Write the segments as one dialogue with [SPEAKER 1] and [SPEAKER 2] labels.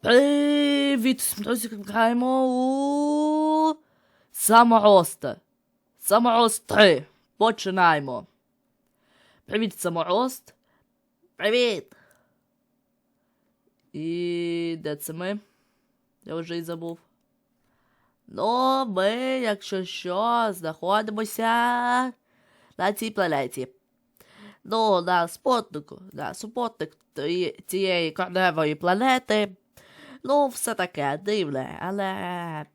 [SPEAKER 1] Привіт! Друзі, граємо у самороста. Саморост 3. Починаємо. Привіт, саморост. Привіт. І де це ми? Я вже й забув. Ну, ми, якщо що, знаходимося на цій планеті. Ну, на спутнику, на супутник цієї корневої планети. Ну, все таке дивне, але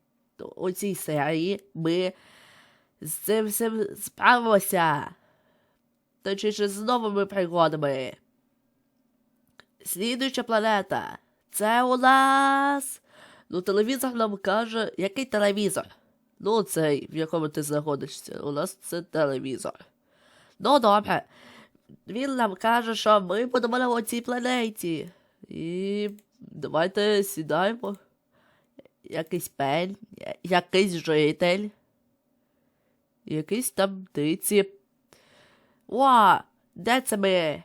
[SPEAKER 1] у цій серії ми з цим всім справимося. Точніше, з новими пригодами. Слідуюча планета. Це у нас. Ну, телевізор нам каже, який телевізор? Ну, цей, в якому ти знаходишся. У нас це телевізор. Ну, добре. Він нам каже, що ми будемо на цій планеті. І давайте сідаємо. Якийсь пень, якийсь житель. Якийсь там птиці. О, де це ми?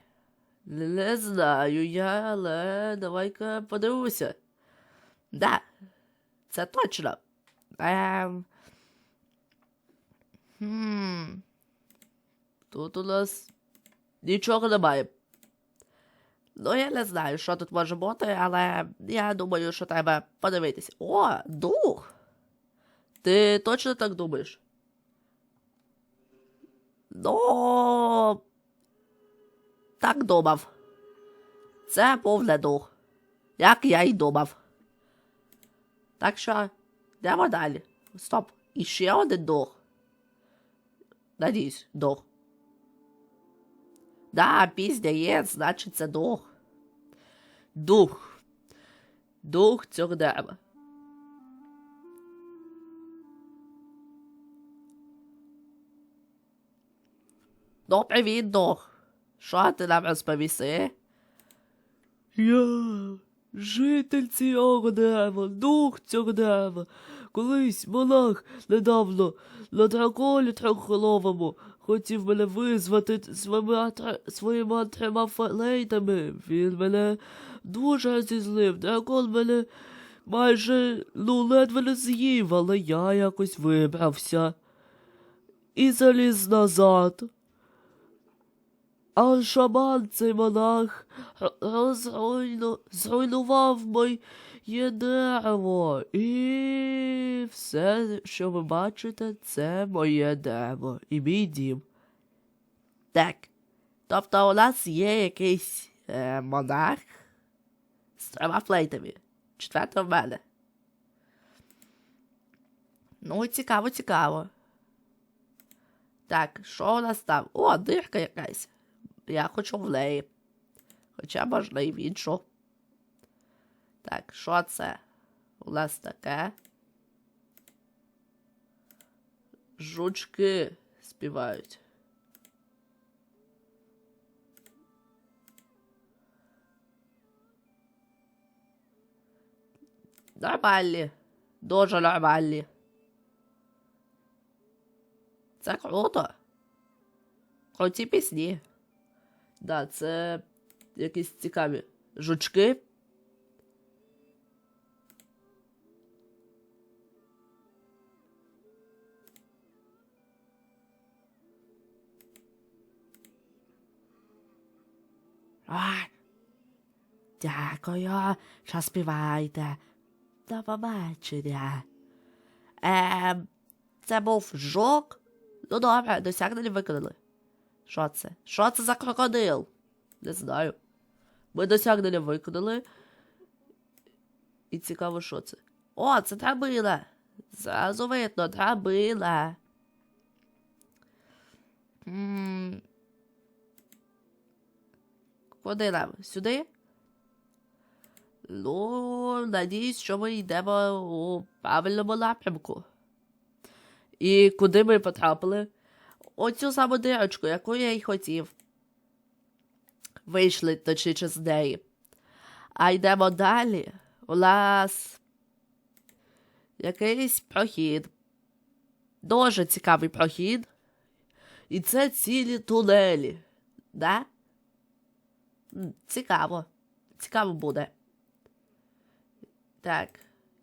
[SPEAKER 1] Не знаю я, але давай-ка подивимося. Да, це точно. Ем... Хм. Тут у нас нічого немає. Ну, я не знаю, що тут може бути, але я думаю, що треба подивитись. О, дух! Ти точно так думаєш? Ну. Так думав. Це був не дух. Як я й думав. Так що, йдемо далі. Стоп. І ще один дух. Надіюсь, дух. Да, пісня є, значить це дух. Дух. Дух цього дерева. Ну, привіт, дух. Що ти нам розповіси? Я житель цього дерева, дух цього дерева. Колись монах недавно на драколі трьохголовому хотів мене визвати своїми, своїми трьома фалейтами. Він мене дуже розізлив. Дракон мене майже ну ледве не з'їв, але я якось вибрався і заліз назад. А шаман цей монах розруйну... зруйнував моє дерево. І все, що ви бачите, це моє дерево і мій дім. Так. Тобто у нас є якийсь е, монах з трьома флейтами. Четверта в мене. Ну, цікаво, цікаво. Так, що у нас там? О, дирка якась. Я хочу в неї. Хоча можна і в іншу. Так, що це? У нас таке. Жучки співають. Нормальні. Дуже нормальні. Це круто. Круті пісні. Да, це якісь цікаві жучки. Дякую, що співаєте. До побачення. Ем, це був жук? Ну добре, досягнення виконали. Що це? Що це за крокодил? Не знаю. Ми досягнення виконали. І цікаво, що це. О, це драбина. Зразу видно, драбина. Куди нам? Сюди? Ну, надіюсь, що ми йдемо у правильному напрямку. І куди ми потрапили? Оцю саму дирочку, яку я й хотів. Вийшли точніше з неї. А йдемо далі. У нас якийсь прохід. Дуже цікавий прохід. І це цілі тунелі. Да? Цікаво. Цікаво буде. Так,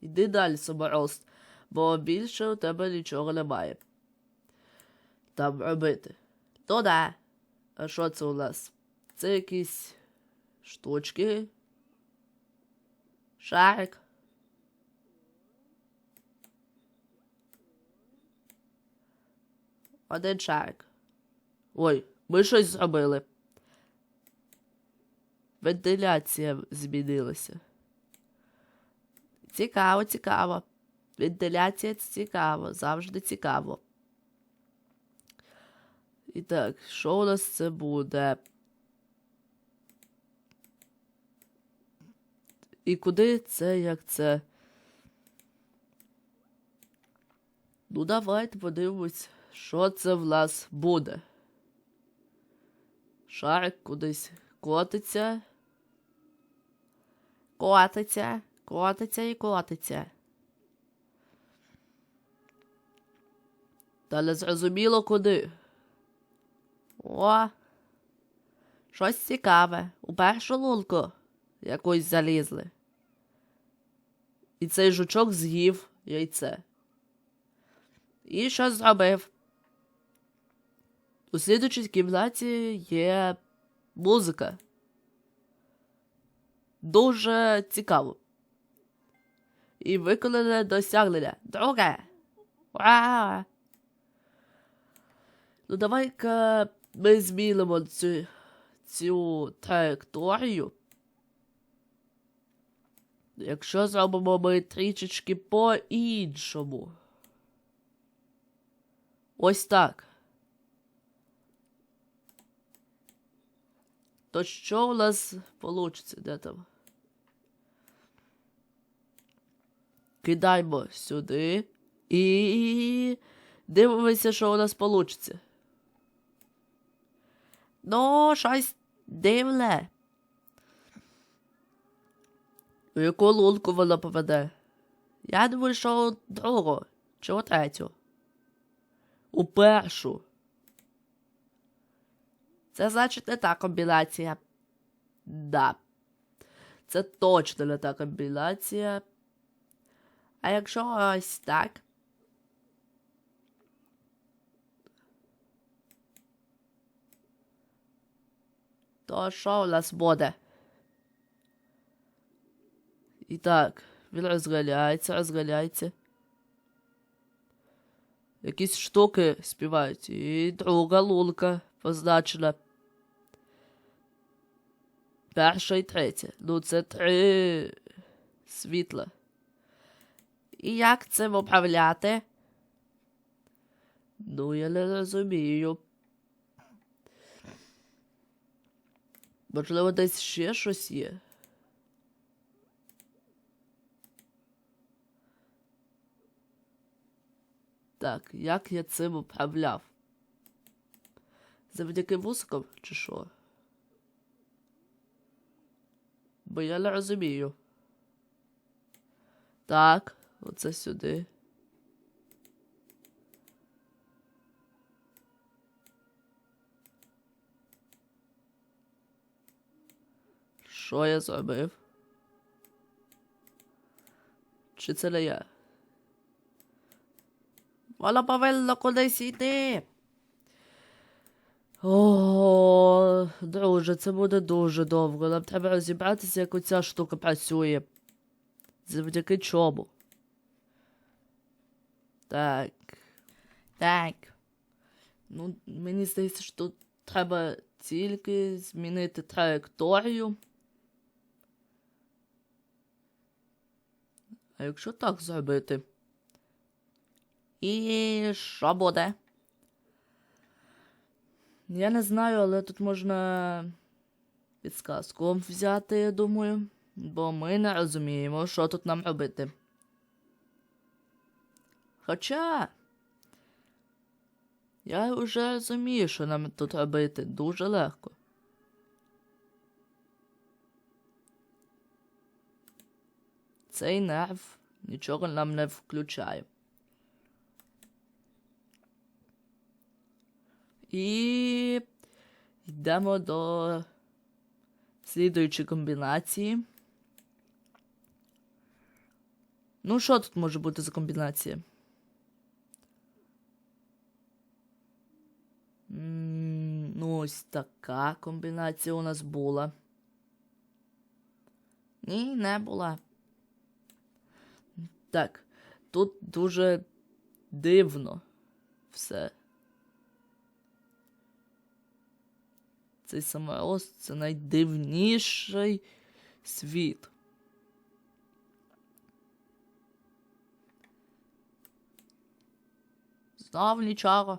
[SPEAKER 1] іди далі, саморост, бо більше у тебе нічого немає. Там робити. То да. А що це у нас? Це якісь штучки. Шарик. Один шарик. Ой, ми щось зробили. Вентиляція змінилася. Цікаво, цікаво. Вентиляція цікаво, завжди цікаво. І так, що у нас це буде? І куди це, як це? Ну, давайте подивимось, що це в нас буде. Шарик кудись котиться. Котиться, котиться і котиться. Та не зрозуміло куди. О, щось цікаве. У першу лунку якусь залізли. І цей жучок з'їв яйце. І що зробив? У слідучій кімнаті є музика. Дуже цікаво. І виконане досягнення. Друге. Ура! Ну давай-ка ми змінимо цю, цю траєкторію. Якщо зробимо ми трішечки по-іншому. Ось так. То що у нас получиться? Де там? Кидаємо сюди і дивимося, що у нас получиться. Ну, щось дивне. У яку лунку вона поведе? Я думаю, що другу чи у третю. У першу. Це значить не та комбінація. Да. Це точно не та комбінація. А якщо ось так. То що у нас буде? І так, він розгаляється, розгаляється. Якісь штуки співають. І друга лунка позначена. Перша і третя. Ну, це три світла. І як це виправляти? Ну, я не розумію. Можливо, десь ще щось є. Так, як я цим управляв? Завдяки музикам чи що? Бо я не розумію. Так, оце сюди. Що я зробив? Чи це не я? Вона повинна кудись йти. О, друже, це буде дуже довго. Нам треба розібратися, як оця штука працює. Завдяки чому. Так. Так. Ну, мені здається, що тут треба тільки змінити траєкторію. А якщо так зробити? І що буде? Я не знаю, але тут можна підсказку взяти, я думаю. Бо ми не розуміємо, що тут нам робити. Хоча. Я вже розумію, що нам тут робити дуже легко. Цей нерв нічого нам не включає. І йдемо до слідуючої комбінації. Ну, що тут може бути за комбінація? М, Ну, ось така комбінація у нас була. Ні, не була. Так, тут дуже дивно все. Цей самороз це найдивніший світ. Знов нічого.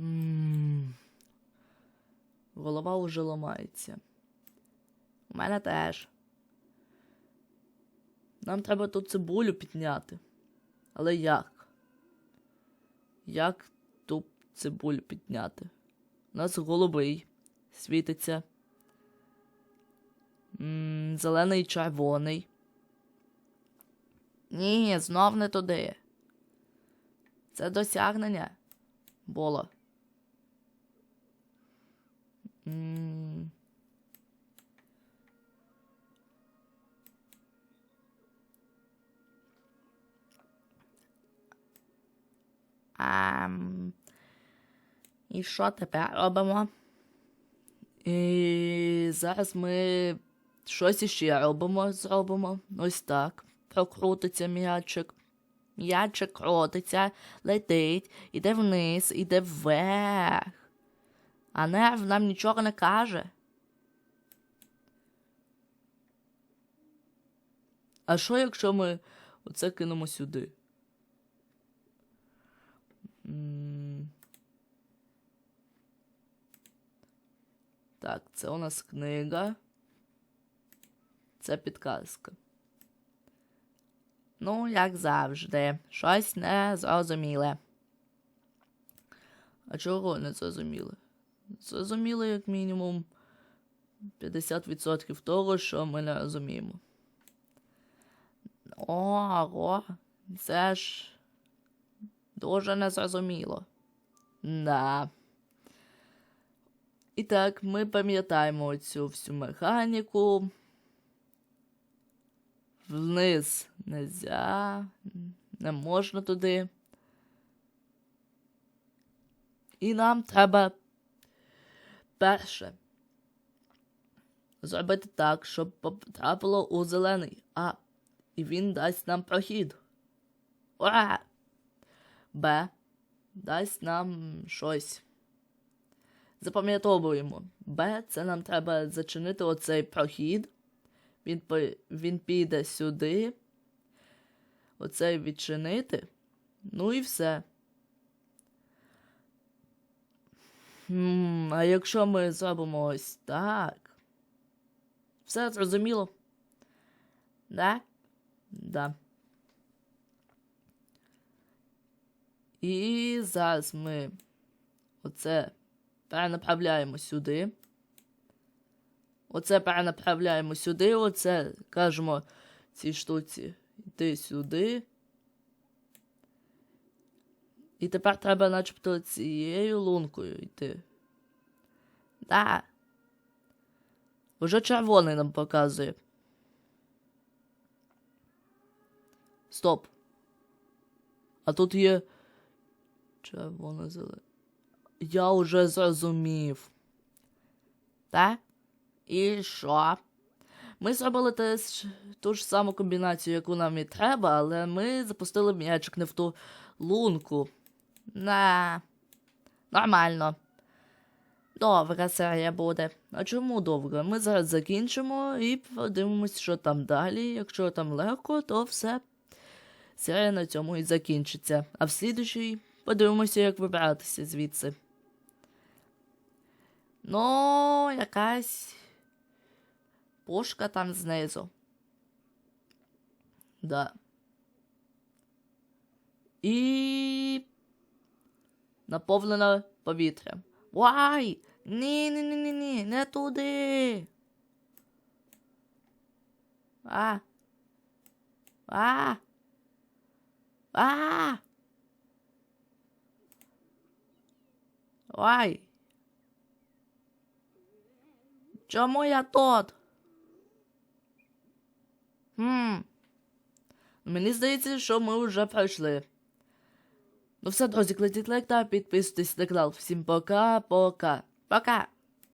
[SPEAKER 1] М. Голова уже ламається. У мене теж. Нам треба тут цибулю підняти. Але як? Як ту цибулю підняти? У нас голубий світиться. М, зелений і червоний. Ні, знов не туди. Це досягнення було. М. І що тепер робимо? І зараз ми щось іще робимо, зробимо. Ось так. Прокрутиться м'ячик. М'ячик крутиться, летить, іде вниз, іде вверх. А нерв нам нічого не каже. А що, якщо ми оце кинемо сюди? Так, це у нас книга. Це підказка. Ну, як завжди, щось незрозуміле. А чого не зрозуміле? Зрозуміло, як мінімум 50% того, що ми не розуміємо. Ого, це ж дуже незрозуміло. Да. І так, ми пам'ятаємо цю всю механіку. Вниз нельзя, не можна туди. І нам треба перше зробити так, щоб потрапило у зелений А. І він дасть нам прохід. Ура! Б. Дасть нам щось. Запам'ятовуємо. Б. Це нам треба зачинити оцей прохід. Він, він піде сюди. Оцей відчинити. Ну і все. Хм, а якщо ми зробимо ось так. Все зрозуміло? Да? Да. І зараз ми оце перенаправляємо сюди. Оце перенаправляємо сюди, оце кажемо цій штуці йти сюди. І тепер треба начебто цією лункою йти. Да. Уже червоний нам показує. Стоп. А тут є. Червоне зелене. Я вже зрозумів. Так? І що? Ми зробили те, ж- ту ж саму комбінацію, яку нам і треба, але ми запустили м'ячик не в ту лунку. На. Нормально. Довга серія буде. А чому довга? Ми зараз закінчимо і подивимось, що там далі. Якщо там легко, то все. Серія на цьому і закінчиться. А в слідущій подивимося, як вибиратися звідси. Ну, якась пушка там знизу. Да. І наповнена повітрям. Вай! Ні, ні, ні, ні, ні, не туди. А. А. А. Ой. Чому я тут? Хм. Мені здається, що ми вже пройшли. Ну все, друзі, кладіть лайк та підписуйтесь на канал. Всім пока-пока. Пока!